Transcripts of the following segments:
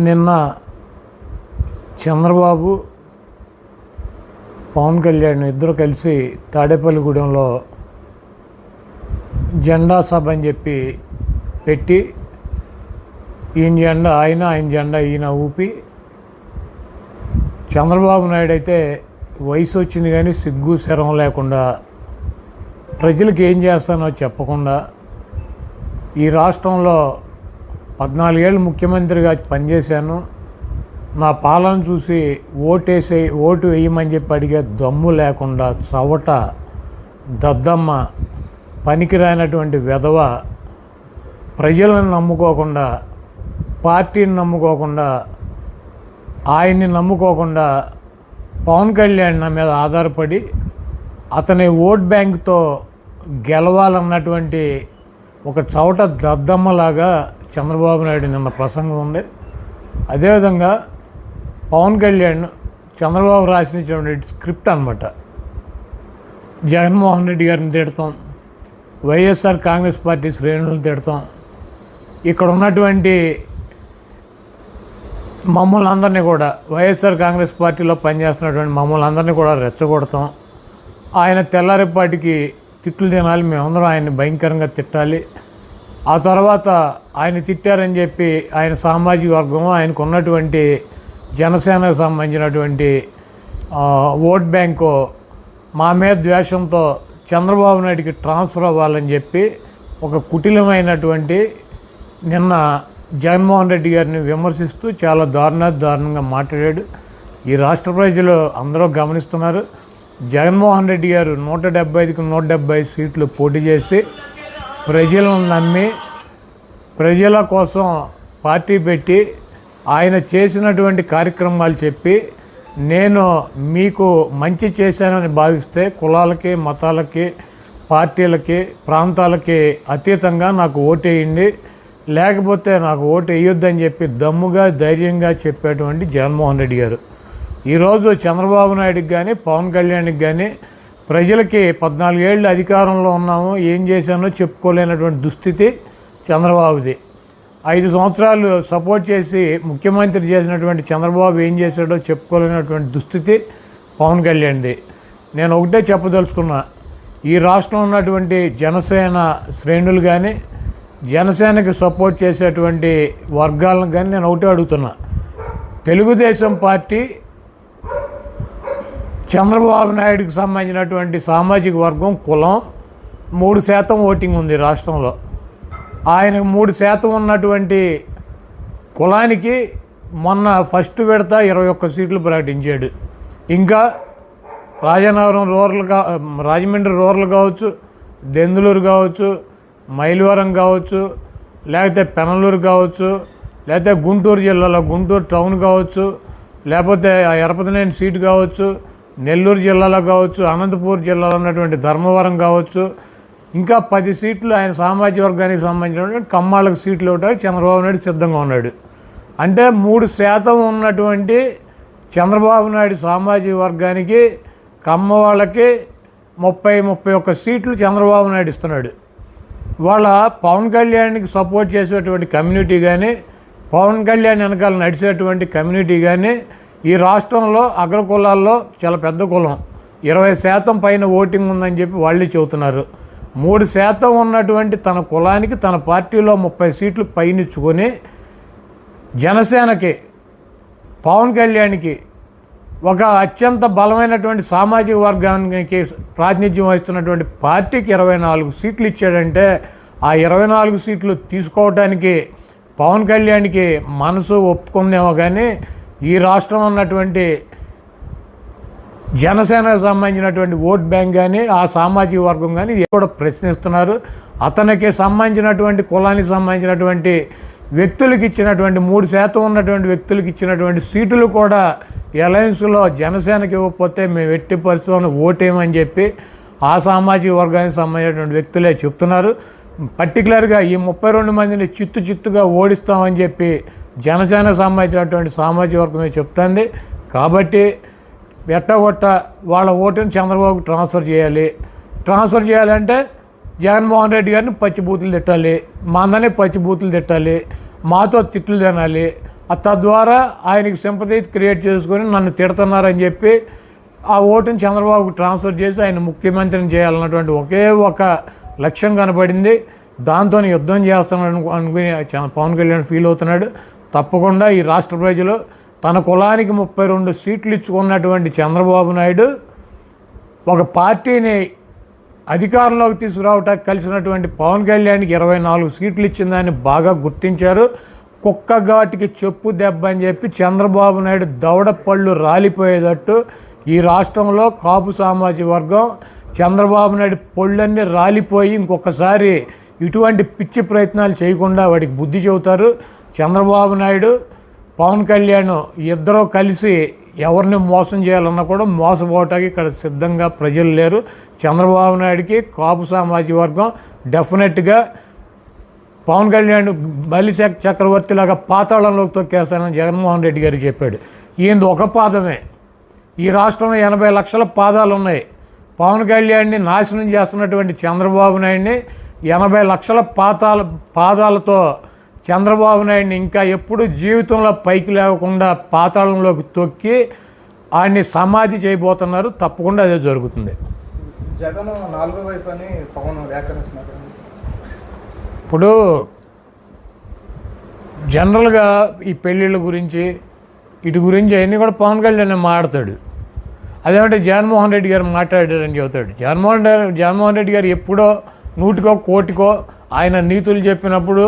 నిన్న చంద్రబాబు పవన్ కళ్యాణ్ ఇద్దరు కలిసి తాడేపల్లిగూడెంలో జెండా సభ అని చెప్పి పెట్టి ఈయన జెండా ఆయన ఆయన జెండా ఈయన ఊపి చంద్రబాబు నాయుడు అయితే వయసు వచ్చింది కానీ సిగ్గు శరం లేకుండా ప్రజలకు ఏం చేస్తానో చెప్పకుండా ఈ రాష్ట్రంలో పద్నాలుగేళ్ళు ముఖ్యమంత్రిగా పనిచేశాను. నా పాలన చూసి ఓటేసే ఓటు వేయమని చెప్పి అడిగే దమ్ము లేకుండా చవట దద్దమ్మ పనికిరానటువంటి వెధవ ప్రజలను నమ్ముకోకుండా పార్టీని నమ్ముకోకుండా ఆయన్ని నమ్ముకోకుండా పవన్ కళ్యాణ్ నా మీద ఆధారపడి అతని ఓట్ బ్యాంక్తో గెలవాలన్నటువంటి ఒక చవట దద్దమ్మలాగా చంద్రబాబు నాయుడు నిన్న ప్రసంగం ఉంది. అదేవిధంగా పవన్ కళ్యాణ్ చంద్రబాబు రాసినటువంటి స్క్రిప్ట్ అనమాట జగన్మోహన్ రెడ్డి గారిని తిడతాం. వైఎస్ఆర్ కాంగ్రెస్ పార్టీ శ్రేణులను తిడతాం. ఇక్కడ ఉన్నటువంటి మమ్మల్ని అందరినీ కూడా వైఎస్ఆర్ కాంగ్రెస్ పార్టీలో పనిచేస్తున్నటువంటి మమ్మల్ని అందరినీ కూడా రెచ్చగొడతాం. ఆయన తెల్లారిపాటికి తిట్లు తినాలి. మేమందరం ఆయన్ని భయంకరంగా తిట్టాలి. ఆ తర్వాత ఆయన తిట్టారని చెప్పి ఆయన సామాజిక వర్గం ఆయనకు ఉన్నటువంటి జనసేనకు సంబంధించినటువంటి ఓట్ బ్యాంకు మా మీద ద్వేషంతో చంద్రబాబు నాయుడికి ట్రాన్స్ఫర్ అవ్వాలని చెప్పి ఒక కుటిలమైనటువంటి నిన్న జగన్మోహన్ రెడ్డి గారిని విమర్శిస్తూ చాలా దారుణ దారుణంగా మాట్లాడాడు. ఈ రాష్ట్ర ప్రజలు అందరూ గమనిస్తున్నారు. జగన్మోహన్ రెడ్డి గారు నూట డెబ్బై ఐదుకి నూట డెబ్బై సీట్లు పోటీ చేసి ప్రజలను నమ్మి ప్రజల కోసం పార్టీ పెట్టి ఆయన చేసినటువంటి కార్యక్రమాలు చెప్పి నేను మీకు మంచి చేశానని భావిస్తే కులాలకి మతాలకి పార్టీలకి ప్రాంతాలకి అతీతంగా నాకు ఓటేయండి. లేకపోతే నాకు ఓటు వేయొద్దని చెప్పి దమ్ముగా ధైర్యంగా చెప్పేటువంటి జగన్మోహన్ రెడ్డి గారు. ఈరోజు చంద్రబాబు నాయుడుకి కానీ పవన్ కళ్యాణ్కి కానీ ప్రజలకి పద్నాలుగేళ్ళు అధికారంలో ఉన్నాము ఏం చేశానో చెప్పుకోలేనటువంటి దుస్థితి చంద్రబాబుది. ఐదు సంవత్సరాలు సపోర్ట్ చేసి ముఖ్యమంత్రి చేసినటువంటి చంద్రబాబు ఏం చేశాడో చెప్పుకోలేనటువంటి దుస్థితి పవన్ కళ్యాణ్ది. నేను ఒకటే చెప్పదలుచుకున్నా ఈ రాష్ట్రంలో ఉన్నటువంటి జనసేన శ్రేణులు కానీ జనసేనకి సపోర్ట్ చేసేటువంటి వర్గాలను కానీ నేను ఒకటే అడుగుతున్నా. తెలుగుదేశం పార్టీ చంద్రబాబు నాయుడుకి సంబంధించినటువంటి సామాజిక వర్గం కులం మూడు శాతం ఓటింగ్ ఉంది రాష్ట్రంలో. ఆయనకు మూడు శాతం ఉన్నటువంటి కులానికి మొన్న ఫస్ట్ విడత ఇరవై ఒక్క సీట్లు ప్రకటించాడు. ఇంకా రాజనగరం రూరల్ కా రాజమండ్రి రూరల్ కావచ్చు దెందులూరు కావచ్చు మైలవరం కావచ్చు లేకపోతే పెనలూరు కావచ్చు లేకపోతే గుంటూరు జిల్లాలో గుంటూరు టౌన్ కావచ్చు లేకపోతే ఆ ఎరపతినేని సీటు కావచ్చు నెల్లూరు జిల్లాలో కావచ్చు అనంతపూర్ జిల్లాలో ఉన్నటువంటి ధర్మవరం కావచ్చు ఇంకా పది సీట్లు ఆయన సామాజిక వర్గానికి సంబంధించినటువంటి కమ్మాళ్ళకు సీట్లు ఇవ్వడానికి చంద్రబాబు నాయుడు సిద్ధంగా ఉన్నాడు. అంటే మూడు శాతం ఉన్నటువంటి చంద్రబాబు నాయుడు సామాజిక వర్గానికి కమ్మ వాళ్ళకి ముప్పై ముప్పై ఒక్క సీట్లు చంద్రబాబు నాయుడు ఇస్తున్నాడు. వాళ్ళ పవన్ కళ్యాణ్కి సపోర్ట్ చేసేటువంటి కమ్యూనిటీ కానీ పవన్ కళ్యాణ్ వెనకాల నడిచేటువంటి కమ్యూనిటీ కానీ ఈ రాష్ట్రంలో అగ్ర కులాల్లో చాలా పెద్ద కులం. ఇరవై శాతం పైన ఓటింగ్ ఉందని చెప్పి వాళ్ళే చెబుతున్నారు. మూడు శాతం ఉన్నటువంటి తన కులానికి తన పార్టీలో ముప్పై సీట్లు పైనిచ్చుకొని జనసేనకి పవన్ కళ్యాణ్కి ఒక అత్యంత బలమైనటువంటి సామాజిక వర్గానికి ప్రాతినిధ్యం వహిస్తున్నటువంటి పార్టీకి ఇరవై నాలుగు సీట్లు ఇచ్చాడంటే ఆ ఇరవై నాలుగు సీట్లు తీసుకోవడానికి పవన్ కళ్యాణ్కి మనసు ఒప్పుకుందేమో కానీ ఈ రాష్ట్రం ఉన్నటువంటి జనసేనకు సంబంధించినటువంటి ఓట్ బ్యాంక్ కానీ ఆ సామాజిక వర్గం కానీ ఇది కూడా ప్రశ్నిస్తున్నారు. అతనికి సంబంధించినటువంటి కులానికి సంబంధించినటువంటి వ్యక్తులకు ఇచ్చినటువంటి మూడు శాతం ఉన్నటువంటి వ్యక్తులకు ఇచ్చినటువంటి సీటులు కూడా అలయన్స్లో జనసేనకి ఇవ్వకపోతే మేము ఎట్టి పరిస్థితుల్లో ఓటేయమని చెప్పి ఆ సామాజిక వర్గానికి సంబంధించినటువంటి వ్యక్తులే చెప్తున్నారు. పర్టికులర్గా ఈ ముప్పై రెండు మందిని చిత్తు చిత్తుగా ఓడిస్తామని చెప్పి జనసేన సంబంధించినటువంటి సామాజిక వర్గమే చెప్తుంది. కాబట్టి ఎట్టగొట్ట వాళ్ళ ఓటుని చంద్రబాబుకి ట్రాన్స్ఫర్ చేయాలి. ట్రాన్స్ఫర్ చేయాలంటే జగన్మోహన్ రెడ్డి గారిని పచ్చి బూతులు తిట్టాలి. మందనే పచ్చి బూతులు తిట్టాలి. మాతో తిట్లు తినాలి. ఆ తద్వారా ఆయనకి సింపతి క్రియేట్ చేసుకొని నన్ను తిడుతున్నారని చెప్పి ఆ ఓటుని చంద్రబాబుకు ట్రాన్స్ఫర్ చేసి ఆయన ముఖ్యమంత్రిని చేయాలన్నటువంటి ఒకే ఒక లక్ష్యం కనబడింది. దాంతో యుద్ధం చేస్తాను అనుకుని చ- పవన్ కళ్యాణ్ ఫీల్ అవుతున్నాడు. తప్పకుండా ఈ రాష్ట్ర ప్రజలు తన కులానికి ముప్పై రెండు సీట్లు ఇచ్చుకున్నటువంటి చంద్రబాబు నాయుడు ఒక పార్టీని అధికారంలోకి తీసుకురావటానికి కలిసినటువంటి పవన్ కళ్యాణ్కి ఇరవై నాలుగు సీట్లు ఇచ్చిందని బాగా గుర్తించారు. కుక్క ఘాటికి చెప్పు దెబ్బ అని చెప్పి చంద్రబాబు నాయుడు దవడ పళ్ళు రాలిపోయేటట్టు ఈ రాష్ట్రంలో కాపు సామాజిక వర్గం చంద్రబాబు నాయుడు పళ్ళన్నీ రాలిపోయి ఇంకొకసారి ఇటువంటి పిచ్చి ప్రయత్నాలు చేయకుండా వాడికి బుద్ధి చెబుతారు. చంద్రబాబు నాయుడు పవన్ కళ్యాణ్ ఇద్దరూ కలిసి ఎవరిని మోసం చేయాలన్నా కూడా మోసపోవటానికి ఇక్కడ సిద్ధంగా ప్రజలు లేరు. చంద్రబాబు నాయుడికి కాపు సామాజిక వర్గం డెఫినెట్గా పవన్ కళ్యాణ్ బలి చక్రవర్తి లాగా పాతాళంలోకి తొక్కేస్తానని జగన్మోహన్ రెడ్డి గారు చెప్పాడు. ఈయనది ఒక పాదమే. ఈ రాష్ట్రంలో ఎనభై లక్షల పాదాలు ఉన్నాయి. పవన్ కళ్యాణ్ని నాశనం చేస్తున్నటువంటి చంద్రబాబు నాయుడిని ఎనభై లక్షల పాతాల పాదాలతో చంద్రబాబు నాయుడిని ఇంకా ఎప్పుడు జీవితంలో పైకి లేకుండా పాతాళంలోకి తొక్కి ఆయన్ని సమాధి చేయబోతున్నారు. తప్పకుండా అదే జరుగుతుంది. జగన్ నాలుగో వైపు అని పవన్ వ్యాఖ్యానిస్తున్నారు. ఇప్పుడు జనరల్గా ఈ పెళ్ళిళ్ళ గురించి ఇటు గురించి అవన్నీ కూడా పవన్ కళ్యాణ్ మాట్లాడతాడు. అదేమంటే జగన్మోహన్ రెడ్డి గారు మాట్లాడారని చెబుతాడు. జగన్మోహన్ రెడ్డి జగన్మోహన్ రెడ్డి గారు ఎప్పుడో నూటికో కోటికో ఆయన నీతులు చెప్పినప్పుడు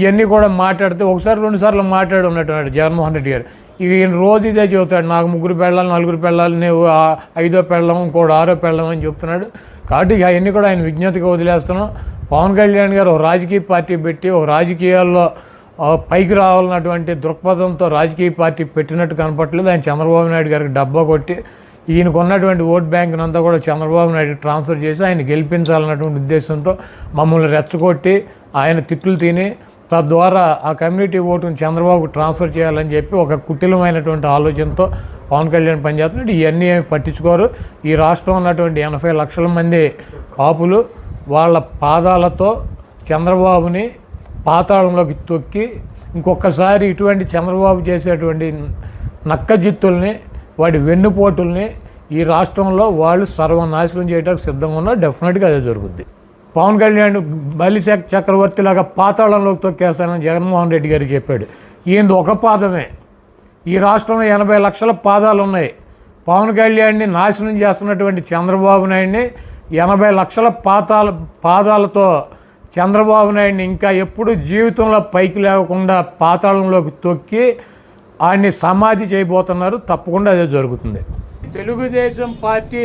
ఇవన్నీ కూడా మాట్లాడితే ఒకసారి రెండు సార్లు మాట్లాడి ఉన్నట్టున్నాడు జగన్మోహన్ రెడ్డి గారు. ఇక ఈయన రోజు ఇదే చెబుతాడు నాకు ముగ్గురు పెళ్ళాలి నలుగురు పెళ్ళాలి నువ్వు ఐదో పెళ్ళం ఇంకోటి ఆరో పెళ్ళం అని చెప్తున్నాడు. కాబట్టి అవన్నీ కూడా ఆయన విజ్ఞతగా వదిలేస్తున్నాం. పవన్ కళ్యాణ్ గారు ఒక రాజకీయ పార్టీ పెట్టి ఒక రాజకీయాల్లో పైకి రావాలన్నటువంటి దృక్పథంతో రాజకీయ పార్టీ పెట్టినట్టు కనపట్లేదు ఆయన చంద్రబాబు నాయుడు గారికి డబ్బా కొట్టి ఈయనకు ఉన్నటువంటి ఓట్ బ్యాంక్ని అంతా కూడా చంద్రబాబు నాయుడు ట్రాన్స్ఫర్ చేసి ఆయన గెలిపించాలన్నటువంటి ఉద్దేశంతో మమ్మల్ని రెచ్చగొట్టి ఆయన తిట్లు తిని తద్వారా ఆ కమ్యూనిటీ ఓటును చంద్రబాబుకు ట్రాన్స్ఫర్ చేయాలని చెప్పి ఒక కుటిలమైనటువంటి ఆలోచనతో పవన్ కళ్యాణ్ పనిచేస్తున్నాడు. ఇవన్నీ ఏమి పట్టించుకోరు. ఈ రాష్ట్రం ఉన్నటువంటి ఎనభై లక్షల మంది కాపులు వాళ్ళ పాదాలతో చంద్రబాబుని పాతాళంలోకి తొక్కి ఇంకొకసారి ఇటువంటి చంద్రబాబు చేసేటువంటి నక్కజిత్తుల్ని వాడి వెన్నుపోటుల్ని ఈ రాష్ట్రంలో వాళ్ళు సర్వనాశనం చేయడానికి సిద్ధంగా ఉన్నారు. డెఫినెట్గా అదే జరుగుద్ది. పవన్ కళ్యాణ్ బలి చక్రవర్తిలాగా చక్రవర్తి లాగా పాతాళంలోకి తొక్కేస్తానని జగన్మోహన్ రెడ్డి గారు చెప్పాడు. ఈయనది ఒక పాదమే. ఈ రాష్ట్రంలో ఎనభై లక్షల పాదాలు ఉన్నాయి. పవన్ కళ్యాణ్ని నాశనం చేస్తున్నటువంటి చంద్రబాబు నాయుడిని ఎనభై లక్షల పాతాల పాదాలతో చంద్రబాబు నాయుడిని ఇంకా ఎప్పుడు జీవితంలో పైకి లేకుండా పాతాళంలోకి తొక్కి ఆయన్ని సమాధి చేయబోతున్నారు. తప్పకుండా అదే జరుగుతుంది. Telugu Desam party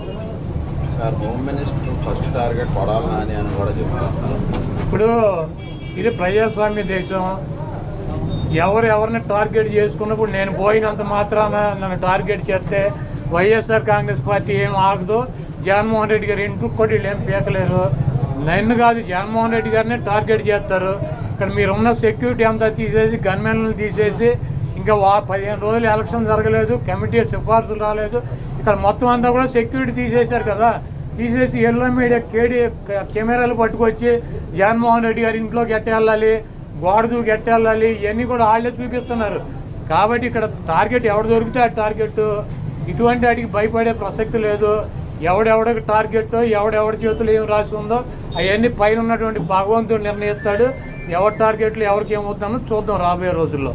Sir home minister first target Kodali అని అని కూడా చెప్తున్నారు. ఇప్పుడు ఇది ప్రజాస్వామ్య దేశం. ఎవరు ఎవరిని టార్గెట్ చేసుకున్నప్పుడు నేను పోయినంత మాత్రాన నన్ను టార్గెట్ చేస్తే వైఎస్ఆర్ కాంగ్రెస్ పార్టీ ఏం ఆగదు. జగన్మోహన్ రెడ్డి గారు ఇంటికి కూడా వీళ్ళు ఏం పీకలేరు. నన్ను కాదు జగన్మోహన్ రెడ్డి గారిని టార్గెట్ చేస్తారు. ఇక్కడ మీరు ఉన్న సెక్యూరిటీ అంతా తీసేసి గన్మెన్లను తీసేసి ఇంకా వా పదిహేను రోజులు ఎలక్షన్ జరగలేదు కమిటీ సిఫార్సులు రాలేదు. ఇక్కడ మొత్తం అంతా కూడా సెక్యూరిటీ తీసేశారు కదా. తీసేసి ఎల్లో మీడియా కేడీ కెమెరాలు పట్టుకొచ్చి జగన్మోహన్ రెడ్డి గారి ఇంట్లోకి ఎట్టెళ్ళాలి గోడదు దూకి ఎట్టెళ్ళాలి ఇవన్నీ కూడా వాళ్ళే చూపిస్తున్నారు. కాబట్టి ఇక్కడ టార్గెట్ ఎవడు దొరికితే ఆ టార్గెట్. ఇటువంటి వాటికి భయపడే ప్రసక్తి లేదు. ఎవడెవడికి టార్గెట్ ఎవడెవడి చేతులు ఏం రాసి ఉందో అవన్నీ పైన ఉన్నటువంటి భగవంతుడు నిర్ణయిస్తాడు. ఎవరి టార్గెట్లు ఎవరికి ఏమవుతుందో చూద్దాం రాబోయే రోజుల్లో.